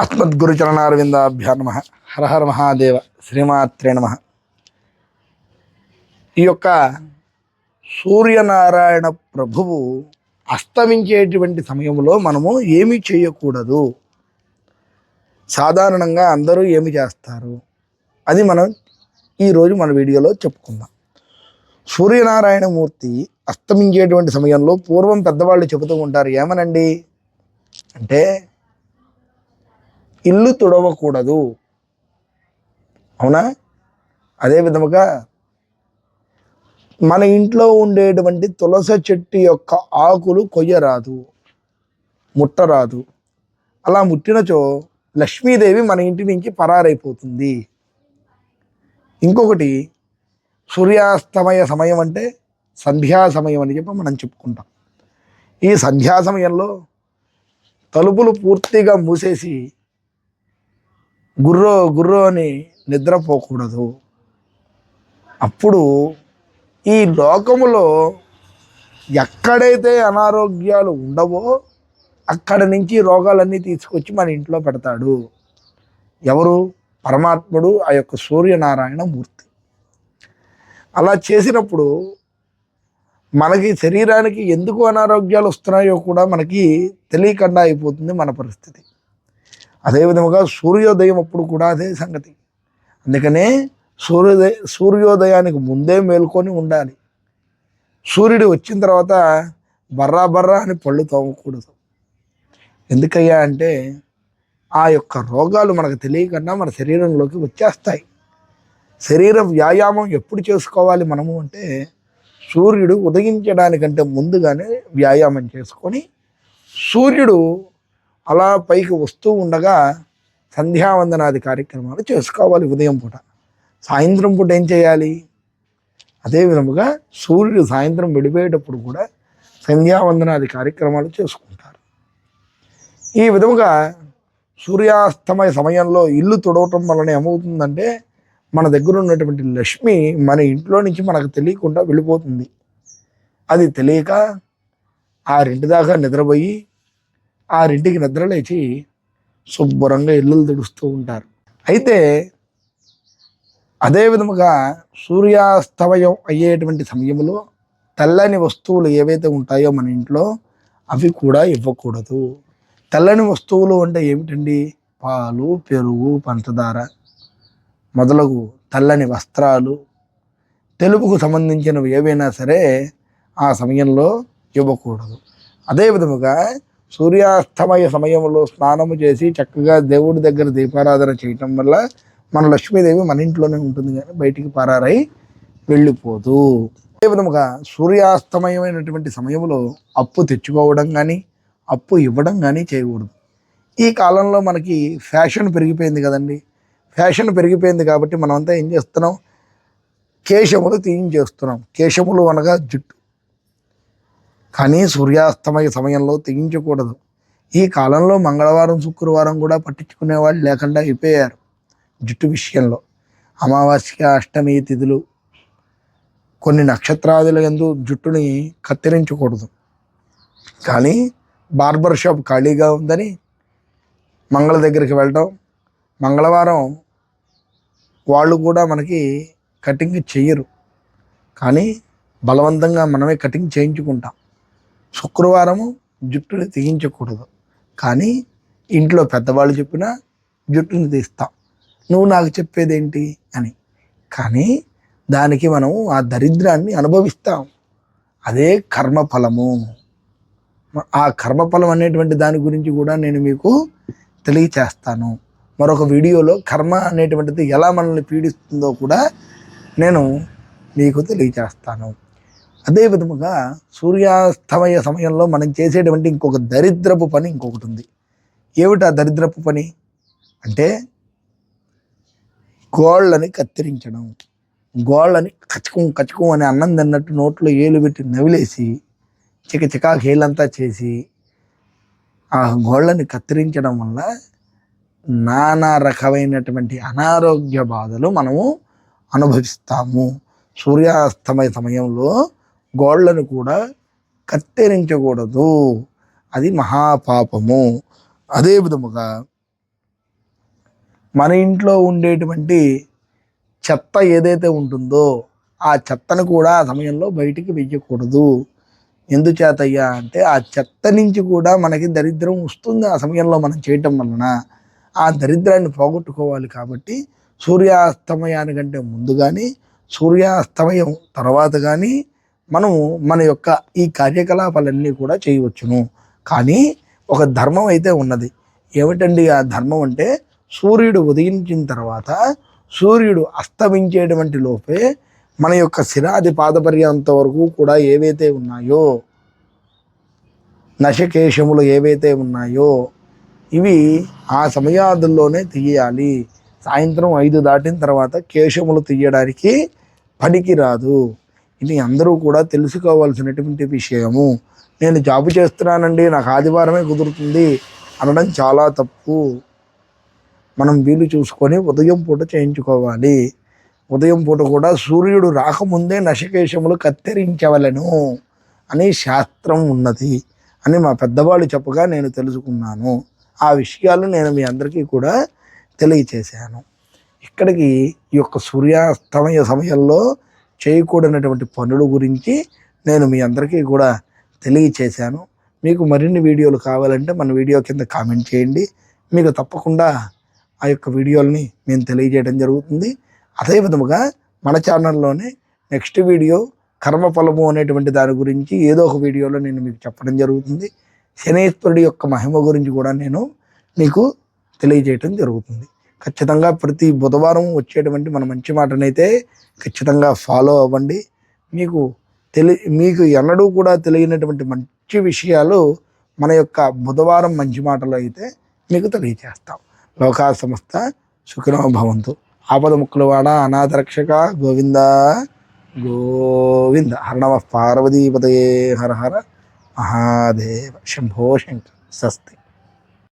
అస్మద్గురుచరణారవిందాభ్యా నమ. హరహర మహాదేవ శ్రీమాత్రే నమ. ఈ యొక్క సూర్యనారాయణ ప్రభువు అస్తమించేటువంటి సమయంలో మనము ఏమి చేయకూడదు. సాధారణంగా అందరూ ఏమి చేస్తారు? అది మనం ఈరోజు మన వీడియోలో చెప్పుకుందాం. సూర్యనారాయణ మూర్తి అస్తమించేటువంటి సమయంలో పూర్వం పెద్దవాళ్ళు చెబుతూ ఉంటారు ఏమనండి? అంటే ఇల్లు తుడవకూడదు. అవునా? అదే విధముగా మన ఇంట్లో ఉండేటువంటి తులసి చెట్టు యొక్క ఆకులు కొయ్యరాదు ముట్టరాదు. అలా ముట్టినచో లక్ష్మీదేవి మన ఇంటి నుంచి పరారైపోతుంది. ఇంకొకటి సూర్యాస్తమయ సమయం అంటే సంధ్యా సమయం అని చెప్పి మనం చెప్పుకుంటాం. ఈ సంధ్యా సమయంలో తలుపులు పూర్తిగా మూసేసి గుర్రో గుర్రో అని నిద్రపోకూడదు. అప్పుడు ఈ లోకములో ఎక్కడైతే అనారోగ్యాలు ఉండవో అక్కడ నుంచి రోగాలన్నీ తీసుకొచ్చి మన ఇంట్లో పెడతాడు. ఎవరు? పరమాత్ముడు ఆ యొక్క సూర్యనారాయణ మూర్తి అలా చేసినప్పుడు మనకి శరీరానికి ఎందుకు అనారోగ్యాలు వస్తున్నాయో కూడా మనకి తెలియకుండా అయిపోతుంది మన పరిస్థితి. అదేవిధముగా సూర్యోదయం అప్పుడు కూడా అదే సంగతి. అందుకనే సూర్యోదయ సూర్యోదయానికి ముందే మేల్కొని ఉండాలి. సూర్యుడు వచ్చిన తర్వాత బర్రా బర్రా అని పళ్ళు తోమకూడదు. ఎందుకయ్యా అంటే ఆ యొక్క రోగాలు మనకు తెలియకుండా మన శరీరంలోకి వచ్చేస్తాయి. శరీర వ్యాయామం ఎప్పుడు చేసుకోవాలి మనము అంటే సూర్యుడు ఉదయించడానికంటే ముందుగానే వ్యాయామం చేసుకొని సూర్యుడు అలా పైకి వస్తూ ఉండగా సంధ్యావందనాది కార్యక్రమాలు చేసుకోవాలి ఉదయం పూట. సాయంత్రం పూట ఏం చేయాలి? అదే విధముగా సూర్యుడు సాయంత్రం విడిపోయేటప్పుడు కూడా సంధ్యావందనాది కార్యక్రమాలు చేసుకుంటారు. ఈ విధముగా సూర్యాస్తమయ సమయంలో ఇల్లు తుడవటం వలన ఏమవుతుందంటే మన దగ్గర ఉన్నటువంటి లక్ష్మి మన ఇంట్లో నుంచి మనకు తెలియకుండా వెళ్ళిపోతుంది. అది తెలియక ఆరింటి దాకా నిద్రపోయి ఆరింటికి నిద్రలేచి శుభ్రంగా ఇల్లులు తుడుస్తూ ఉంటారు. అయితే అదే విధముగా సూర్యాస్తమయం అయ్యేటువంటి సమయంలో తెల్లని వస్తువులు ఏవైతే ఉంటాయో మన ఇంట్లో అవి కూడా ఇవ్వకూడదు. తెల్లని వస్తువులు అంటే ఏమిటండి? పాలు పెరుగు పంచదార మొదలగు తెల్లని వస్త్రాలు తెలుపుకు సంబంధించినవి ఏవైనా సరే ఆ సమయంలో ఇవ్వకూడదు. అదే విధముగా సూర్యాస్తమయ సమయంలో స్నానము చేసి చక్కగా దేవుడి దగ్గర దీపారాధన చేయటం వల్ల మన లక్ష్మీదేవి మన ఇంట్లోనే ఉంటుంది కానీ బయటికి పరారై వెళ్ళిపోదు. అదే విధముగా సూర్యాస్తమయమైనటువంటి సమయంలో అప్పు తెచ్చుకోవడం కానీ అప్పు ఇవ్వడం కానీ చేయకూడదు. ఈ కాలంలో మనకి ఫ్యాషన్ పెరిగిపోయింది కదండి. ఫ్యాషన్ పెరిగిపోయింది కాబట్టి మనమంతా ఏం చేస్తున్నాం? కేశములు తీయించేస్తున్నాం. కేశములు అనగా జుట్టు. కానీ సూర్యాస్తమయ సమయంలో తెగించకూడదు. ఈ కాలంలో మంగళవారం శుక్రవారం కూడా పట్టించుకునే వాళ్ళు లేకుండా అయిపోయారు జుట్టు విషయంలో. అమావాస్య అష్టమి తిథులు కొన్ని నక్షత్రాదుల ఎందు జుట్టుని కత్తిరించకూడదు. కానీ బార్బర్ షాప్ ఖాళీగా ఉందని మంగళ దగ్గరికి వెళ్ళడం మంగళవారం వాళ్ళు కూడా మనకి కటింగ్ చెయ్యరు. కానీ బలవంతంగా మనమే కటింగ్ చేయించుకుంటాం. శుక్రవారము జుట్టుని తెగించకూడదు. కానీ ఇంట్లో పెద్దవాళ్ళు చెప్పినా జుట్టుని తీస్తాం. నువ్వు నాకు చెప్పేదేంటి అని. కానీ దానికి మనం ఆ దరిద్రాన్ని అనుభవిస్తాం. అదే కర్మఫలము. ఆ కర్మఫలం అనేటువంటి దాని గురించి కూడా నేను మీకు తెలియచేస్తాను. మరొక వీడియోలో కర్మ అనేటువంటిది ఎలా మనల్ని పీడిస్తుందో కూడా నేను మీకు తెలియచేస్తాను. అదే విధముగా సూర్యాస్తమయ సమయంలో మనం చేసేటువంటి ఇంకొక దరిద్రపు పని ఇంకొకటి ఉంది. ఏమిటి ఆ దరిద్రపు పని? అంటే గోళ్ళని కత్తిరించడం. గోళ్ళని కచకం కచకం అని అన్నం తిన్నట్టు నోట్లో ఏలు పెట్టి నవిలేసి చిక చికా హేలంతా చేసి ఆ గోళ్ళని కత్తిరించడం వల్ల నానా రకమైనటువంటి అనారోగ్య బాధలు మనము అనుభవిస్తాము. సూర్యాస్తమయ సమయంలో గోళ్ళను కూడా కత్తిరించకూడదు. అది మహాపాపము. అదే విధముగా మన ఇంట్లో ఉండేటువంటి చెత్త ఏదైతే ఉంటుందో ఆ చెత్తను కూడా ఆ సమయంలో బయటికి వెయ్యకూడదు ఎందుచేతయ్యా అంటే ఆ చెత్త నుంచి కూడా మనకి దరిద్రం వస్తుంది ఆ సమయంలో మనం చేయటం వలన. ఆ దరిద్రాన్ని పోగొట్టుకోవాలి కాబట్టి సూర్యాస్తమయానికంటే ముందు కానీ సూర్యాస్తమయం తర్వాత కానీ మనం మన యొక్క ఈ కార్యకలాపాలన్నీ కూడా చేయవచ్చును. కానీ ఒక ధర్మం అయితే ఉన్నది. ఏమిటండి ఆ ధర్మం అంటే సూర్యుడు ఉదయించిన తర్వాత సూర్యుడు అస్తమించేటువంటి లోపే మన యొక్క శిరాది పాదపర్యంత వరకు కూడా ఏవైతే ఉన్నాయో నశకేశములు ఏవైతే ఉన్నాయో ఇవి ఆ సమయాదుల్లోనే తీయాలి. సాయంత్రం ఐదు దాటిన తర్వాత కేశములు తీయడానికి పనికిరాదు. ఇది అందరూ కూడా తెలుసుకోవాల్సినటువంటి విషయము. నేను జాబు చేస్తున్నానండి నాకు ఆదివారమే కుదురుతుంది అనడం చాలా తప్పు. మనం వీలు చూసుకొని ఉదయం పూట చేయించుకోవాలి. ఉదయం పూట కూడా సూర్యుడు రాకముందే నశకేశములు కత్తిరించవలను అని శాస్త్రం ఉన్నది అని మా పెద్దవాళ్ళు చెప్పగా నేను తెలుసుకున్నాను. ఆ విషయాలు నేను మీ అందరికీ కూడా తెలియచేశాను. ఇక్కడికి ఈ యొక్క సూర్యాస్తమయ సమయంలో చేయకూడనటువంటి పనుల గురించి నేను మీ అందరికీ కూడా తెలియచేశాను. మీకు మరిన్ని వీడియోలు కావాలంటే మన వీడియో కింద కామెంట్ చేయండి. మీకు తప్పకుండా ఆ యొక్క వీడియోలని మేము తెలియజేయడం జరుగుతుంది. అదే విధముగా మన ఛానల్లోనే నెక్స్ట్ వీడియో కర్మఫలము అనేటువంటి దాని గురించి ఏదో ఒక వీడియోలో నేను మీకు చెప్పడం జరుగుతుంది. శనేశ్వరుడి యొక్క మహిమ గురించి కూడా నేను మీకు తెలియజేయటం జరుగుతుంది. ఖచ్చితంగా ప్రతి బుధవారం వచ్చేటువంటి మన మంచి మాటనైతే ఖచ్చితంగా ఫాలో అవ్వండి. మీకు తెలి మీకు ఎన్నడూ కూడా తెలియనటువంటి మంచి విషయాలు మన యొక్క బుధవారం మంచి మాటలు అయితే మీకు తెలియజేస్తాం. లోకా సంస్థ సుఖినో భవంతు. ఆపద ముక్కులవాడ అనాథరక్షక గోవింద గోవింద. హరణవ పార్వతీపతయే హర హర మహాదేవ. శంభో శంకర్ స్వస్తి.